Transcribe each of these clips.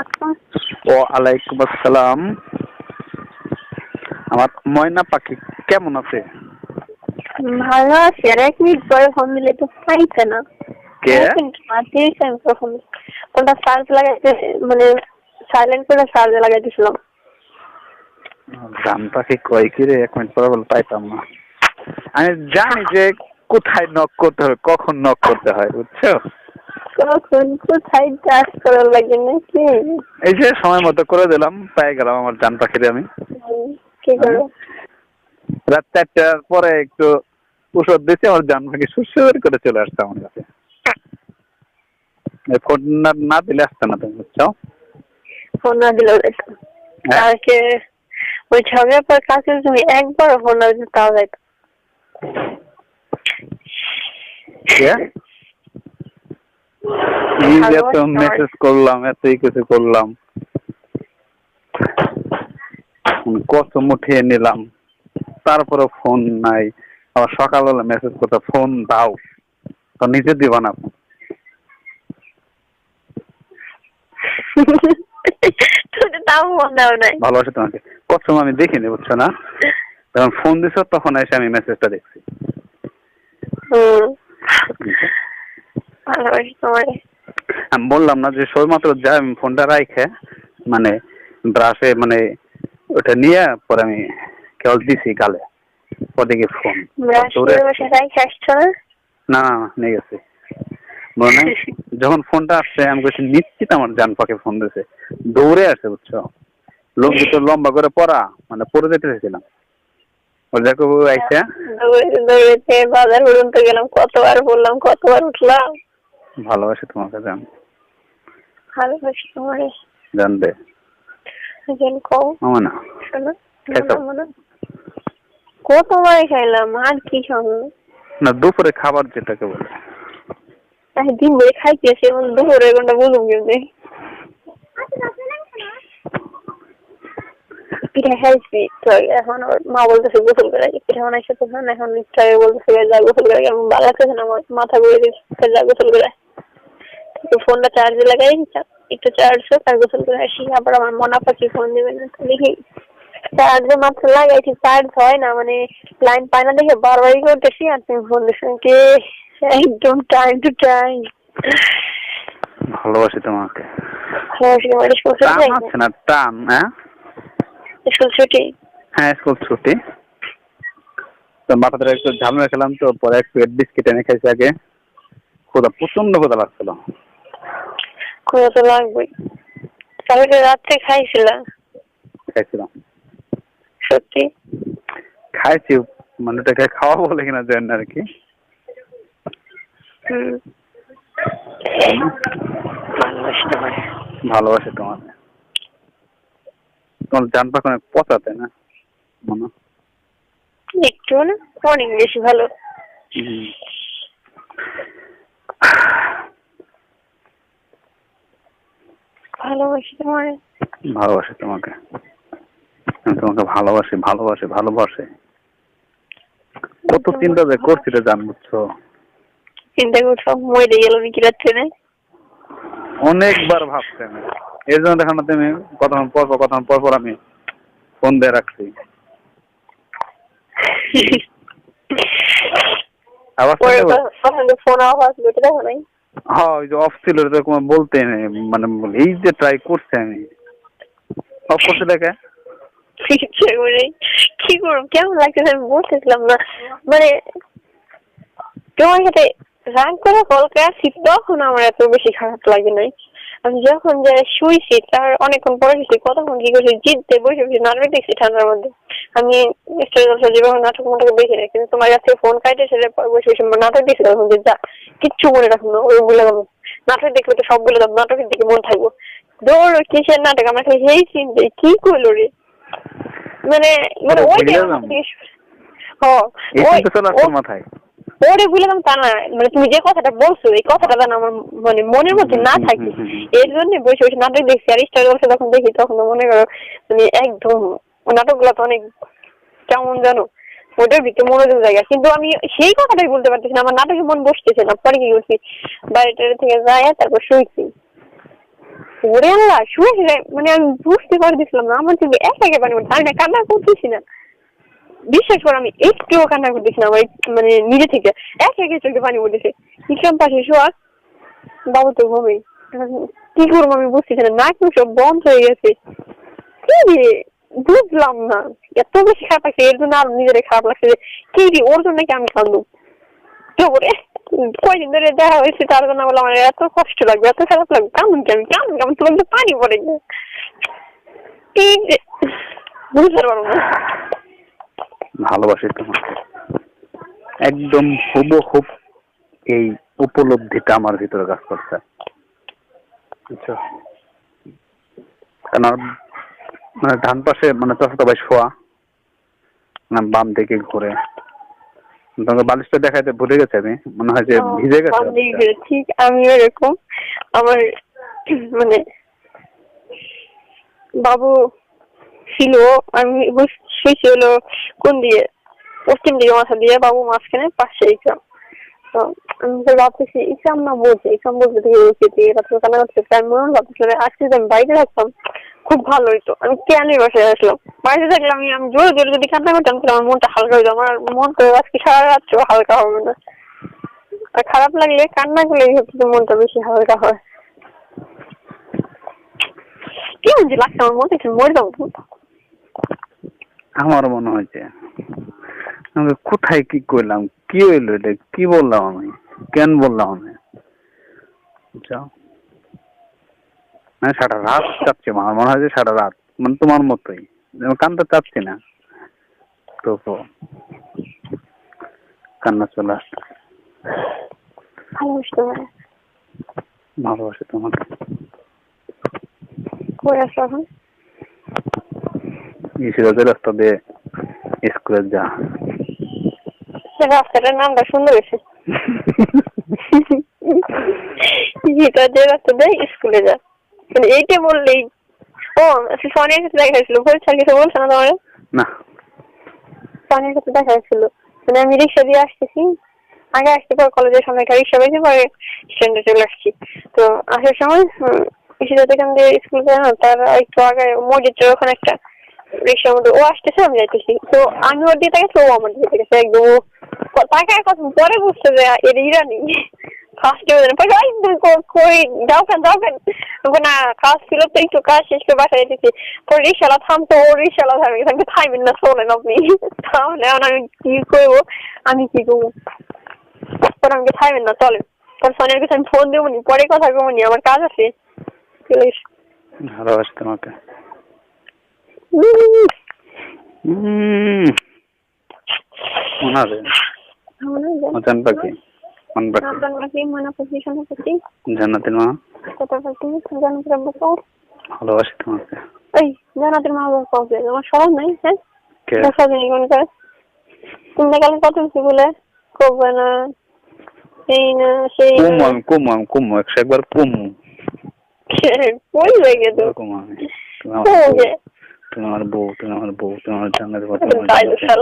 আলাইকুম। ও আলাইকুম আসসালাম। আমার ময়না পাখি কেমন আছে? ভালো আছি। আর এক মিনিট পরে ফোন দিলে তো পাইছে না। কে? ফোনটা চার্জ লাগাইতে মানে সাইলেন্ট করে চার্জে লাগাইতেছিলাম। জান পাখি কয় কি রে? এক মিনিট পরে বলে পাইতাম না। আমি জানি যে কোথায় নক করতে হবে কখন নক করতে হয় বুঝছ? কখন কোথায় চার্জ করার লাগে নাকি? এই যে সময় মতো করে দিলাম পেয়ে গেলাম আমার জান পাখিরে আমি। কি রাত চারটার পরে একটু ওষুধ আমার জান পাখি সুসুর করে চলে আসছে আমার কাছে। ফোন না দিলে আসতে না তুমি বুঝছ? ফোন না যেত হ্যাঁ। কালকে ওই ঝগড়ার পর কালকে তুমি একবার ফোন না দিতে তাও যাইতো? এই যে এত মেসেজ করলাম এতই কিছু করলাম। কসম উঠিয়ে নিলাম। তারপরে ফোন নাই। আবার সকালবেলা মেসেজ করতে ফোন দাও। তো নিজে দিবা না ভালোবাসি তোমাকে। কসম আমি দেখিনি বুঝছ না? যখন ফোন দিছো তখন এসে আমি মেসেজটা দেখছি। ভালোবাসি তোমারে আমি বললাম না যে সবেমাত্র যা আমি ফোনটা রাইখে মানে ব্রাশে মানে ওটা নিয়ে পরে আমি কেবল দিছি গালে ওদিকে ফোন না? না নিয়ে গেছি। মনে? যখন ফোনটা আসছে আমি বলছি নিশ্চিত আমার জান পাখি ফোন দিয়েছে দৌড়ে আসে বুঝছ? লোক তো লম্বা করে পড়া মানে পড়ে যেতে চাইছিলাম বাজার পর্যন্ত গেলাম কতবার বললাম কতবার উঠলাম? ভালোবাসি তোমাকে জান। ভালোবাসি তোমারে। জানবে একজন কও। আমার না। শোনো? মনে কতবার খাইলাম আর কি খাব? না দুপুরে খাবার যেটাকে বলে। দিন ভরে খাইতেছি এবং দুপুরে কোনটা বুঝুম কিন্তু পিঠা খাইছি তো এখন ওর মা বলতেছে গোসল করে পিঠা বানাইছে তখন এখন আগে বলতেছে যা গোসল করে। আমি ভালো না মাথা ঘুরে দিচ্ছে যা গোসল করে। তো ফোনটা চার্জে লাগাই একটু চার্জ হোক আর গোসল করে আসি। আবার আমার মনা পাখি ফোন দেবে না। দেখি চার্জে মাত্র লাগাইছি চার্জ হয় না মানে লাইন পায় না দেখে বারবারই করতেছি আর তুমি ফোন কে একদম টাইম টু টাইম ভালোবাসি তোমাকে। স্কুল টান না টান হ্যাঁ? স্কুল ছুটি? হ্যাঁ স্কুল ছুটি। তো মাথাটা একটু ঝামেলা খেলাম তো পরে এক প্লেট বিস্কিট এনে খাইছি আগে। প্রচণ্ড ক্ষুদা লাগছিল। কোথা তো লাগবেই। কালকে রাত্রে খাইছিলাম খাইছিলাম। সত্যি? খাইছি মানে ওটাকে খাওয়া বলে কিনা জানি না আর কি। হুম। ভালোবাসি তোমার তোমার জান পাখ পচাতে না মনে একটু না অনেক বেশি ভালো হুম। ভালোবাসি তোমার? ভালোবাসি তোমাকে। আমি তোমাকে ভালোবাসি ভালোবাসি ভালোবাসি। কত চিন্তা যে করছি রে জান বুঝছ? চিন্তা করছ মরে গেল নাকি রাত্রে না অনেকবার ভাবছি আমি। এই জন্য দেখো না তুমি কতক্ষণ পর পর কতক্ষণ পর পর আমি ফোন দিয়ে রাখছি। আবার ফোন আওয়াজ দেখো নাই। হ্যাঁ ওই যে অফ ছিল, এরকম বলতে মানে এই যে ট্রাই করছি আমি। অফ করছে দেখে? কি করব? কেমন লাগতেছে? আমি বলতেছিলাম না। মানে তোমার সাথে রাগ করে কল করেছি, তখন আমার এত বেশি খারাপ লাগে নাই। আমি যখন যে শুইছি তার অনেকক্ষণ পরে গেছি কতক্ষণ কি করছি জিততে বসে বসে নাটক দেখছি ঠান্ডার মধ্যে। আমি স্টোরি জলসা যেভাবে নাটক মাটক দেখি না কিন্তু তোমার কাছে ফোন কাটে সেটা বসে বসে নাটক দেখছি তখন যে যা কিচ্ছু মনে রাখব না ওই বলে দেবো নাটক দেখলে তো সব বলে দেবো নাটকের দিকে মন থাকব। দৌড় কিসের নাটক আমার খালি সেই চিনতে কি করল রে? মানে মানে। বেশ- হ্যাঁ, ওই- মাথায়। ওরে বুঝলাম তা না মানে তুমি যে কথাটা বলছো এই কথাটা যেন আমার মানে মনের মধ্যে না থাকে। এর জন্য বসে বসে নাটক দেখছি আর স্টার জলসা যখন দেখি তখন মনে করো মানে একদম নাটকগুলো তো অনেক কেমন জানো ওটার ভিতরে মনোযোগ জায়গা কিন্তু আমি সেই কথাটাই বলতে পারতেছি না আমার নাটকে মন বসতেছে না পরে কি করছি বাইরে টাইরে থেকে যায় তারপর শুইছি। ওরে আল্লাহ শুয়ে শুয়ে মানে আমি বুঝতে পারতেছিলাম না আমার থেকে এক একে পানি আমি না কান্না করতেছি না। বিশ্বাস করো আমি একটুও কান্না করতেছি না, আমার মানে নিজে থেকে এক একে চোখে পানি পড়তেছে। ইসলাম পাশে শোয়া বাবু তো ঘুমেই। কি করব আমি বুঝতেছি না, নাক সব বন্ধ হয়ে গেছে। কি বুঝলাম না, এত বেশি খারাপ লাগছে, এর জন্য আর নিজের খারাপ লাগছে যে কি রে ওর জন্য কি আমি কান্দু তারপরে কয়দিন ধরে দেখা হয়েছে, তার জন্য বলে আমার এত কষ্ট লাগবে, এত খারাপ লাগবে, কেমন কি আমি, কেমন কেমন তোমার পানি পড়ে গেছে বুঝতে পারব না। ভালোবাসি তোমাকে। একদম হুবহুব এই উপলব্ধিটা আমার ভিতরে কাজ করছে। কারণ মানে ডান পাশে মানে চাষা ভাই শোয়া মানে বাম দিকে ঘুরে। তোমাকে বালিশটা দেখাইতে ভুলে গেছে আমি মনে হয় যে ভিজে গেছে। ঠিক আমি এরকম। আমার মানে বাবু ছিল, আমি বুঝ- শুয়েছি হলো কোন দিয়ে পশ্চিম দিকে মাথা দিয়ে বাবু মাঝখানে পাশে ইকরাম। তো আমি তো ভাবতেছি, ইকরাম না বলছে বলতে দিয়ে কান্না করতে আমি মনে আজকে আমি বাইরে থাকতাম, খুব ভালো হইতো। আমি কেন বসে আসলাম? থাকলে আমি আমি জোরে জোরে যদি কান্না করতাম, তাহলে আমার মনটা হালকা হইতো। আমার মন করে আজকে সারা রাত্র হালকা হবে না। আর খারাপ লাগলে কান্না করলে মনটা বেশি হালকা হয়। কেমন যে লাগছে আমার মনে? মরে যাব আমার মনে হয়েছে আমি কোথায় কি করলাম কি হইল এটা কি বললাম আমি কেন বললাম আমি? মানে সারা রাত চাপছে আমার মনে হয় যে সারা রাত মানে তোমার মতোই। কান্দতে চাচ্ছি না। তো কান্না চলে আসছে। ভালোবাসি তোমাকে। করে আসো এখন? সিরাজের রাস্তা দিয়ে স্কুলে যা রাস্তাটার নামটা সুন্দর হয়েছে যে রাস্তা দেয় স্কুলে যা মানে এইটা বললেই ও সোনিয়ার সাথে দেখা হয়েছিল। বলছে আর কিছু বলছে না তোমার? না। সোনিয়ার সাথে দেখা হয়েছিল। মানে আমি রিক্সা দিয়ে আসতেছি। আগে আসতে পর কলেজের সামনে একটা রিক্সা পেয়েছি পরে স্ট্যান্ডে চলে আসছি। তো আসার সময় সেটা দিয়ে স্কুল যায় না তার একটু আগে মসজিদের ওখানে একটা রিক্সার মধ্যে ও আসতেছে, আমি যাইতেছি। তো আমি ওর দিয়ে আমার দিকে তাকাচ্ছে একদম ও ক- তাকায় কত পরে বুঝছে যে এর ইরানি। ফার্স্টে পরে কই কেন কেন? কাজ ছিল তো একটু কাজ শেষ করে বাসায় যেতেছি পরে থামতো, ও রিক্সাওয়ালা থামে এখানে থামবেন না, শোনেন আপনি। তাহলে এখন আমি কি করব? আমি কি করব? পরে আমাকে থামবেন না চলেন পরে কাছে আমি ফোন দেবো পরে কথা কমো নি, আমার কাজ আছে। ভালোবাসি তোমাকে। মনে মনে পাখি মন পাখি মনে জান্নাতের মা। কথা ভালোবাসি তোমাকে। এই মা সবার নাই হ্যাঁ? কে? দশা দিন তুমি কালকে কত কিছু বলে? করবে না এই না সেই কুম কুম একবার কুম। কই গেছে কুম আমি। তুমি আমার বউ তুমি আমার বউ তুমি আমার জান্নাতের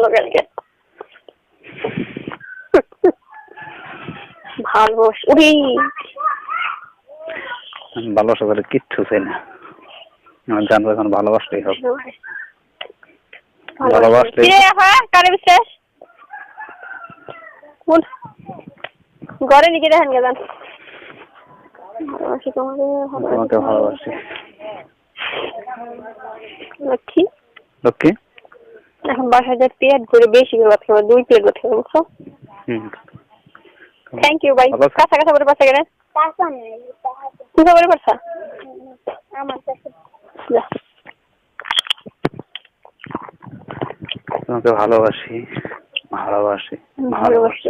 কালকে ভালোবাস উড়ি ভালোবাসা করে কিচ্ছু চাই না। আমার জানব এখন ভালোবাসলেই হবে। ভালোবাসলে- কিরে বিশ্বাস কোন ঘরে নিয়ে দেখেন গেলেন ভালোবাসি তোমাকে তোমাকে। ভালোবাসি। লক্ষ্মী? লক্ষ্মী? এখন বাসায় যা পেট করে বেশি করে ভাত খাব দুই প্লেট ভাত খাব বুঝছ? থ্যাংক ইউ ভাই কাঁচা কাঁচা করে পারছা তোমাকে ভালোবাসি ভালোবাসি ভালোবাসতে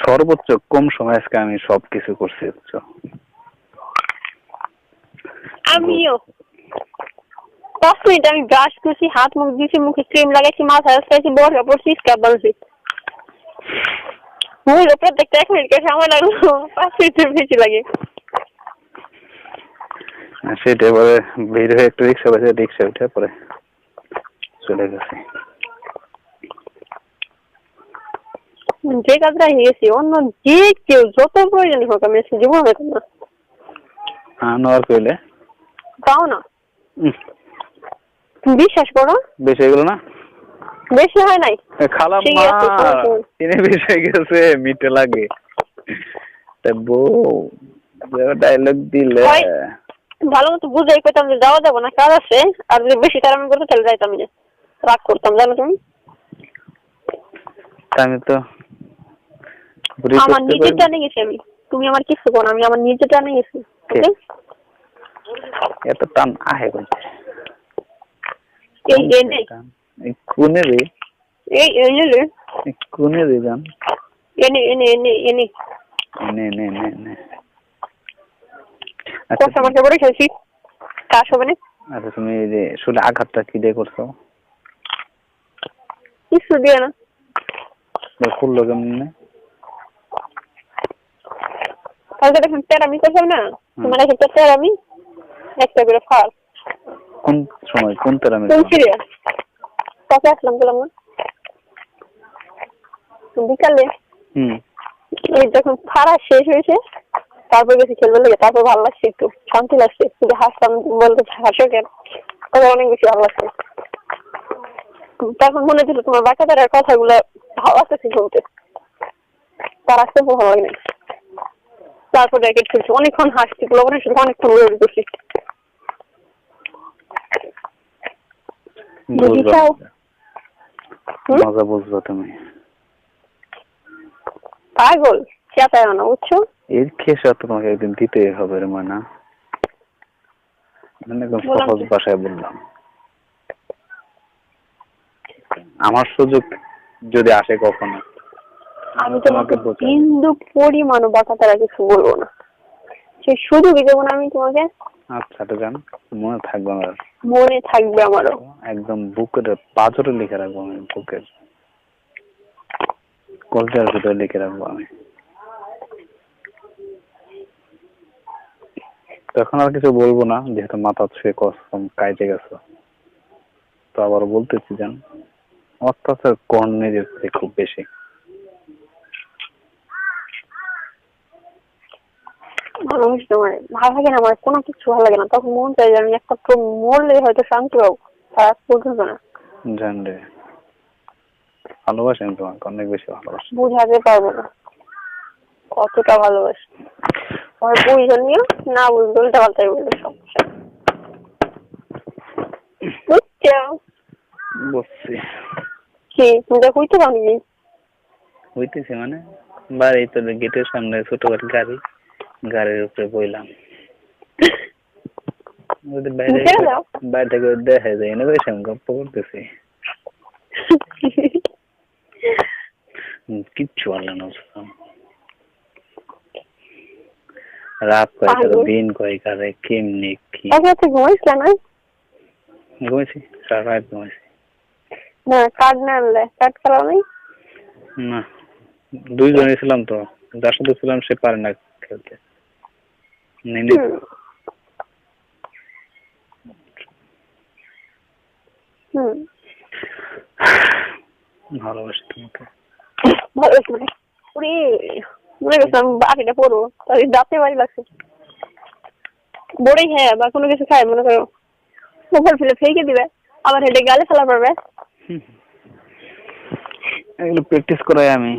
সর্বোচ্চ কম সময় আজকে আমি সবকিছু করছি বুঝছ? আমিও পাঁচ মিনিট আমি ব্রাশ করছি হাত মুখ দিয়েছি মুখে ক্রিম লাগাইছি মাথায় আসতেছি বরকা পড়ছি স্ক্যাব বানছি মুখের উপরে দেখতে এক মিনিট করে সময় লাগল পাঁচ মিনিটের বেশি লাগে সেটা এবারে বের হয়ে একটু রিক্সা পেয়েছে রিক্সা উঠে পরে চলে গেছে যে কাজটা হয়ে গেছি অন্য যে কেউ যত প্রয়োজন হোক আমি জীবন হইতাম না আনোয়ার কইলে তাও না? তুমি বিশ্বাস করো। বেশি হয়ে গেল না? বেশি হয় নাই। খালা মা। তিনি বেশি হয়ে গেছে মিটে লাগে। তা বউ ডায়লগ দিলে। ভালো মতো বুঝাই পেতাম যে যাওয়া যাব না কাজ আছে। আর যদি বেশি তার আমি করতে তাহলে যাইতাম না রাগ করতাম জানো তুমি? আমি তো আমার নিজের টানে গেছি আমি। তুমি আমার কিছু করো আমি আমার নিজের টানে গেছি ওকে এত টান আহে এই এনে। এই কোনে রে। এই এনে রে। কোনে রে জান। এনে এনে এনে এনে। নে নে নে নে আচ্ছা খেয়েছি কাজ হবে না? আচ্ছা তুমি এই যে শুলে আঘাতটা কি দিয়ে করছ? কিছু দিয়ে না। খুললো কেমনে? কালকে দেখুন তেরামি করছিলাম না। তোমার একটা তেরামি একটা করে ফাল কোন সময়? কোন তেরামে কোন সিরিয়াল? আসলাম বললাম না বিকালে। হুম। এই যখন ফাড়া শেষ হয়েছে তারপর গেছি খেলবে লেগে তারপর ভালো লাগছে একটু শান্তি লাগছে শুধু হাসতাম বলতে হাসো কেন? তখন অনেক বেশি ভালো লাগছে। তখন মনে ছিল তোমার বাচ্চাদের কথাগুলো ভালো লাগতেছে শুনতে তার আসতে ভালো লাগে তারপর র্যাকেট খেলছি অনেকক্ষণ হাসছি অনেক শুধু অনেকক্ষণ উড়ে করছি। যদি চাও মজা বুঝলো তুমি। পাগল চেতায় না বুঝছ? এর খেসা তোমাকে একদিন দিতেই হবে রে মানে। একদম সহজ ভাষায় বললাম। আমার সুযোগ যদি আসে কখনো আমি তোমাকে বোঝাবো। বিন্দু পরিমাণও বাঁকাতারা কিছু বলব না। সেই সুযোগই দেবো না আমি তোমাকে। আচ্ছা তো জান মনে থাকবে আমার। মনে থাকবে আমারও। একদম বুকের পাথরে লিখে রাখব আমি, বুকের। কলটার ভিতরে লিখে রাখব আমি। তখন আর কিছু বলব না, যেহেতু মাথা ছুঁয়ে কসম কাইটে গেছো। তো আবার বলতেছি জান, অত্যাচার কর্ণের খুব বেশি। মানুষ তোমার ভালো লাগে না আমার কোনো কিছু ভালো লাগে না। তখন মন চাই আমি একটা মরলে হয়তো শান্তি পাবো। তার পর্যন্ত না। জান রে। ভালোবাসি আমি তোমাকে অনেক বেশি ভালোবাসি বুঝাতে পারব না। কতটা ভালোবাসি। তোমার প্রয়োজন নিও না বুঝতে উল্টা পাল্টাই বলবে সমস্যা। বুঝছ? কি তুমি তো হইতে পারো নাকি হইতেছে মানে? বাড়ি তো গেটের সামনে ছোট গাড়ি। গাড়ির উপরে বইলাম। বাইরে বাইরে থেকে দেখা যায় না আমি গল্প করতেছি। কিচ্ছু না রাত। দিন কয়কারে কেমনি কি? এক ঘুমাইছিল না? ঘুমাইছি সারা রাত ঘুমাইছি। না কার্ড না আনলে কার্ড খেলা নাই না দুইজনে ছিলাম তো যার সাথে ছিলাম সে পারে না খেলতে। হুম। ভালোবাসি তোমাকে। মানে ওরে মনে করছিলাম বাকিটা পড়ব। তাহলে দাঁতে বাড়ি লাগছে বড়ই হ্যাঁ বা কোনো কিছু খায় মনে করো। মোবাইল ফেলে ফেঁকে দিবে আবার হেঁটে গালে ফেলা পারবে এগুলো প্র্যাকটিস করাই আমি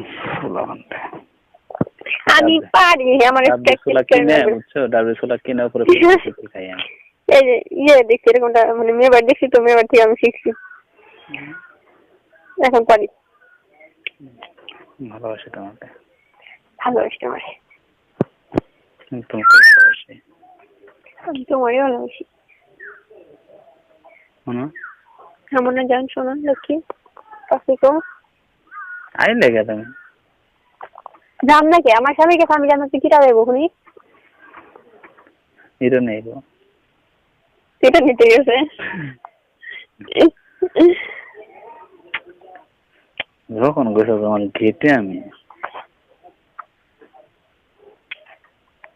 আমি পারি আমার ডাব্লিউ কিনে বুঝছ? ডাব্লিউ কিনে উপরে practice আমি। এই যে ইয়ে দেখছি এরকমটা মানে মেয়েবার দেখছি তো মেয়েবার থেকে আমি শিখছি। এখন পারি। ভালোবাসি তোমাকে। ভালোবাসি তোমার তোমাকে ভালোবাসি। আমি তোমারই ভালোবাসি। শোনো আমার না জান শোনা লক্ষ্মী। কাছে তো আই লেগে তুমি। জান নাকি আমার স্বামীকে কিটা দেবো শুনি হিরো নেই গো সেটা নিতে গেছে। যখন গেছো তোমার গেটে আমি।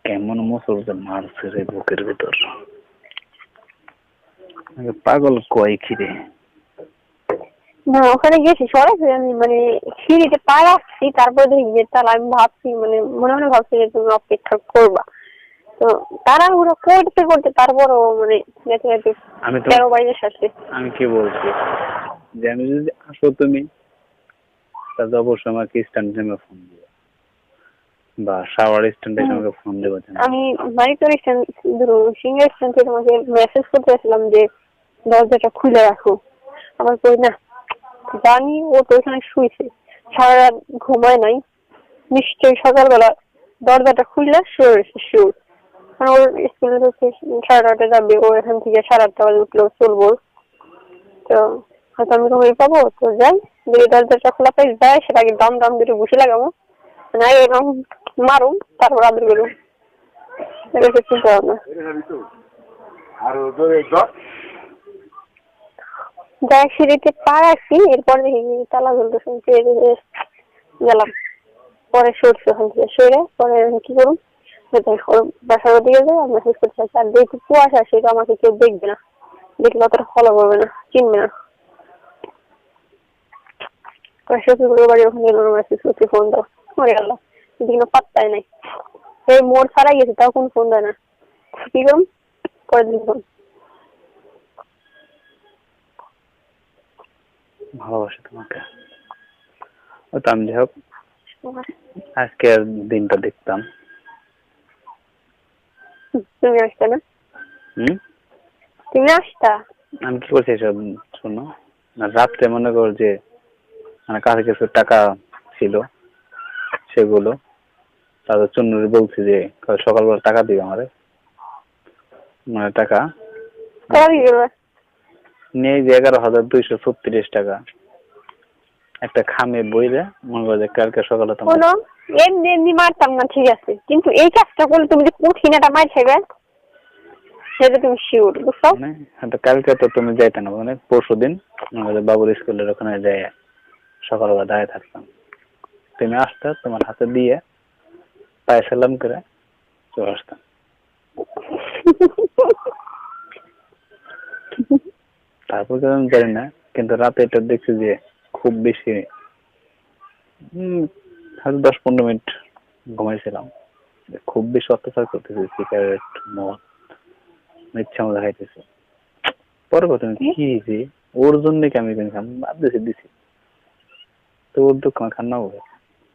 কেমন মুসলতে মারছে রে বুকের ভিতর। পাগল কয় খিরে? না ওখানে গেছি সরাসরি আমি মানে সিঁড়িতে পা রাখছি তারপরে দেখি যে আমি ভাবছি মানে মনে মনে ভাবছি যে তুমি অপেক্ষা করবা। তো তাড়াহুড়ো করতে করতে তারপরও মানে যেতে যেতে আমি তেরো সাথে। আমি কি বলছি? যে আমি যদি আসো তুমি তাহলে অবশ্যই আমাকে স্ট্যান্ডে ফোন দিবে। বা শাওয়ার স্ট্যান্ডে আমাকে ফোন দেবো আমি বাড়িতে সিঙ্গার স্ট্যান্ড থেকে তোমাকে মেসেজ করতে আসলাম যে দরজাটা খুলে রাখো। আমার কই না জানি, ও তো ওখানে শুয়েছে সারা রাত ঘুমায় নাই। নিশ্চয়ই সকালবেলা দরজাটা খুললে শুয়ে রয়েছে কারণ ওর স্কুলে হচ্ছে সাড়ে নটা যাবে, ও এখান থেকে সাড়ে আটটা বাজে উঠলেও চলবো। তো হয়তো আমি রুমে পাবো তো যাই যদি দরজাটা খোলা পাই, যাই সেটাকে দাম দাম দিয়ে বসে লাগাবো। না এরকম মারুম, তারপর আদর করুম এটা চিন্তা ভাবনা। যাই সিঁড়িতে পা রাখছি এরপর দেখি তালা ঝুলতে শুনছি গেলাম। পরে সরছি ওখান থেকে সরে পরে কি ওর বাসার দিকে যাই আর মেসেজ করতে চাচ্ছি আর যেহেতু কুয়াশা সেটা আমাকে কেউ দেখবে না। দেখলে অতটা ফলো করবে না, চিনবে না। শফিকুলের বাড়ি ওখানে গেল মেসেজ করছি মরে গেল পাত্তাই নাই। এই মোড় ছাড়াই গেছে, তাও কোনো ফোন দেয় না। কি করুম? পরের দিন ফোন ভালোবাসি তোমাকে। তো আমি যাই হোক। আজকে দিনটা দেখতাম। তুমি আসতে না? হুম? তুমি আসতা? আমি কি করছি এসব শোনো? রাত্রে মনে কর যে মানে কাছে কিছু টাকা ছিল সেগুলো। তারপর চুন্নুরি বলছি যে সকালবেলা টাকা দিবে আমারে। মানে টাকা। নিয়ে যে এগারো হাজার দুইশো ছত্রিশ টাকা। একটা খামে বইরে মনে করো যে কালকে সকালে তোমার এমনি এমনি মারতাম না ঠিক আছে। কিন্তু এই কাজটা করলে তুমি যে কঠিন একটা মার খাইবে সেটা তুমি শিওর বুঝছ? মানে কালকে তো তুমি যাইতে না মানে পরশু দিন যে বাবুর স্কুলের ওখানে যাই সকালবেলা দাঁড়িয়ে থাকতাম। তুমি আসতে তোমার হাতে দিয়ে পায়ে সালাম করে চলে আসতাম। তো জানি না কিন্তু রাতে এটা দেখছি যে খুব বেশি হয়তো দশ পনেরো মিনিট ঘুমাইছিলাম। খুব বেশি অত্যাচার করতেছে সিগারেট মদ ইচ্ছা মতো খাইতেছে। পরে কথা কি? যে ওর জন্য কি আমি খাম বাদ দিছি। দিছি তো ওর দুঃখ আমার খান্না হবে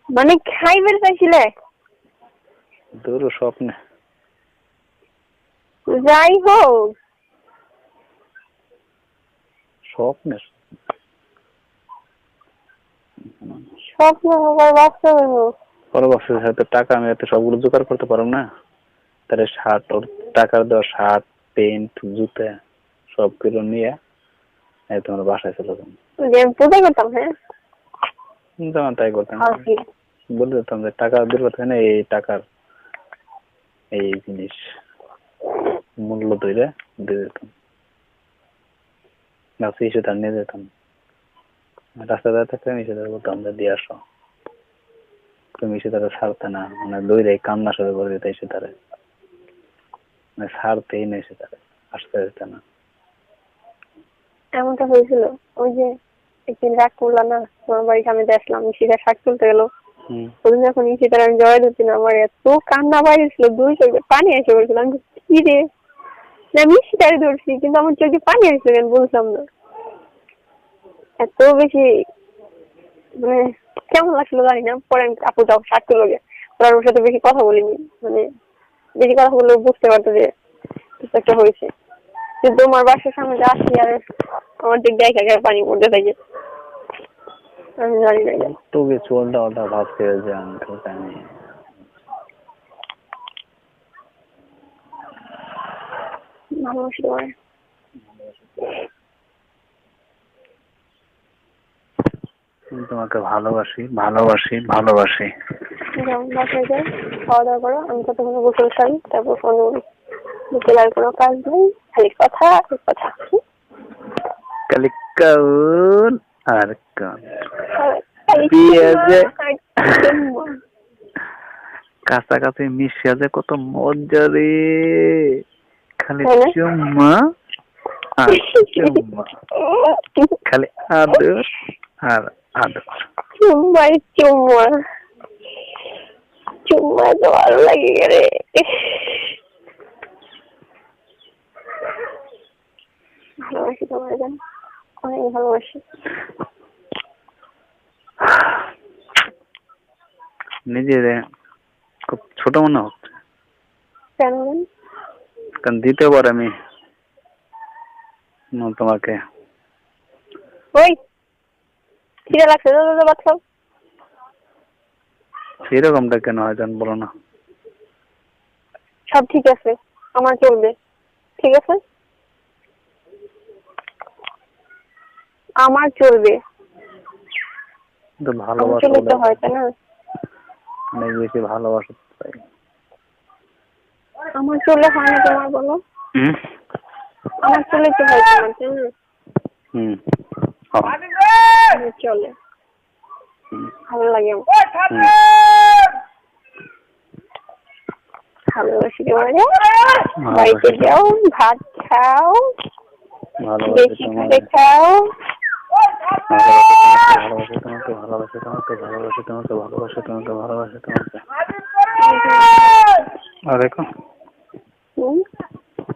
মানে খাইবে চাইছিলে? তোর স্বপ্নে। যাই হোক। স্বপ্নে স্বপ্ন আবার বাস্তবে হোক পরে হয়তো টাকা আমি এত সবগুলো জোগাড় করতে পারব না। তাহলে শার্ট ওর টাকার দেওয়া শার্ট প্যান্ট জুতা নিয়ে এই তোমার বাসায় চলে যাব। যে পূজা করতাম হ্যাঁ? যেমন তাই করতাম। কি বলে দিতাম যে টাকা বের করতে না এই টাকার এই জিনিস মূল্য তৈরি দিয়ে দিতাম। গাছে এসে নিয়ে যেতাম রাস্তা দাঁড়িয়ে থাকতে আমি এসে বলতাম যে দিয়ে আসো তুমি এসে ছাড়তে না মানে দইরে কান্না শুরু করে দিতে এসে মানে ছাড়তেই না এসে আসতে দিতে না এমনটা হয়েছিল ওই যে একদিন রাগ করলা না তোমার বাড়ির সামনে আসলাম সেটা শাক তুলতে গেলো ওদিন যখন সেটা আমি জয় দিচ্ছি না আমার এত কান্না বাইরে ছিল দুই চোখে পানি এসে পড়েছিল আমি কি রে না আমি সেটাই ধরছি, কিন্তু আমার চোখে পানি এসেছিল কেন বলছিলাম না? এত বেশি মানে কেমন লাগছিল জানি না, পরে আমি আপু যাও শাক তুলো গে ওরা ওর সাথে বেশি কথা বলিনি মানে বেশি কথা বললে বুঝতে পারতো যে কিছু একটা হয়েছে। কিন্তু তোমার বাসার সামনে যে আসি আর আমার দিক দিয়ে একা পানি পড়তে থাকে, আমি জানি না। তো কিছু উল্টা উল্টা ভাবছে যে আঙ্কেল আমি ভালোবাসি তোমায়। তোমাকে ভালোবাসি ভালোবাসি ভালোবাসি। বাসায় যাই খাওয়া দাওয়া করো আমি গোসল সারি তারপর ফোন করি বিকেল আর কোনো কাজ নেই খালি কথা কথা খালি কাউন আর। কাছাকাছি মিশে যে কত মজা রে। খালি হ্যাঁ। চুম্মা আর চুম্মা। খালি আদর আর আদর। চুম্মাই চুম্মা। চুম্মা তো ভালো লাগে রে। নিজেদের খুব ছোট মনে হচ্ছে। কেন? কারণ দ্বিতীয়বার আমি তোমাকে। ওই খিদে লাগছে দাদা দাদা ভাত খাও। সেরকমটা কেন হয় জান বলো না। সব ঠিক আছে আমার চলবে। ঠিক আছে? আমার চলবে। ভালোবাসা হয় তাই না? অনেক বেশি ভালোবাসা চাই। আমার চলে হয় না তোমার বলো? হুম? আমার চলে তো হয় তোমার তাই না? হুম। চলে। ভালো লাগে আমার। ভালোবাসি তোমারে বাড়িতে যাও ভাত খাও বেশি করে খাও। ভালোবাসি তোমাকে ভালোবাসি তোমাকে ভালোবাসি তোমাকে ভালোবাসি তোমাকে ভালোবাসি তোমাকে। আর দেখো?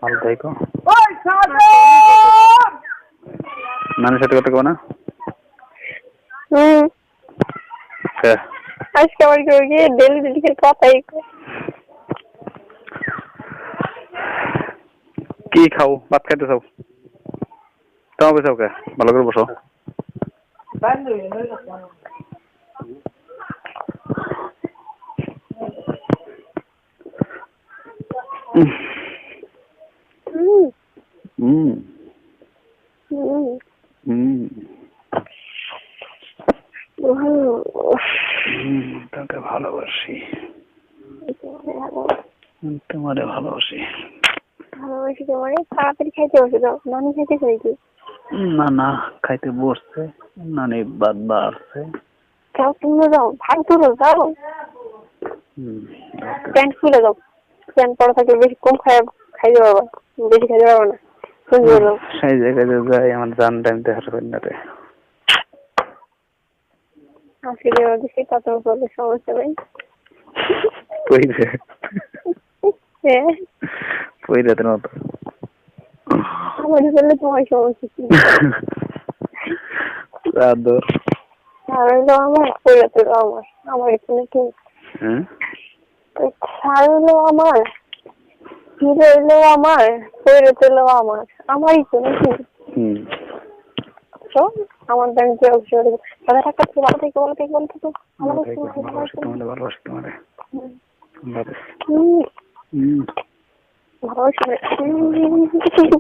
দেখো নানির সাথে কথা কো না। হুম। হ্যাঁ। আজকে আমার কেউ গিয়ে ডেলি ডেলি কথাই কয়। কি খাও? ভাত খাইতে চাও? তোমাকে চাও কে? ভালো করে বসো। হুম হুম হুম হুম হুম হুম তোকে ভালোবাসি তোমারে ভালোবাসি ভালোবাসি তোমারে তাড়াতাড়ি খাইতে বসে দাও নানি খাইতে চাইছি না না খাইতে বসছে। নানি বাদ বাড়ছে যাও তুমি যাও। ভাগ ধরো যাও। প্যান্ট খুলে দাও। প্যান্ট পরা থাকলে বেশি কম খাই খাইতে পারবা। বেশি খাইতে পারবা না। সেই জায়গায় যে যাই আমার জান টাইম দেখার না রে। তা সমস্যা নেই হ্যাঁ। কই মতো আমার বললে তোমার সমস্যা কি? আদর। হইল আমার কইরা তো আমার আমার এখানে কি হ্যাঁ? আমার হইল আমার আমারই তো নাকি। হুম। তো আমার ব্যাংক যে অবসর তাহলে টাকা থেকে ভালো থেকে ভালো থেকে ভালো থেকে। ভালো ভালো থেকে থেকো, ভালো ভালোবাসি থেকে। ভালোবাসি তোমারে ভালো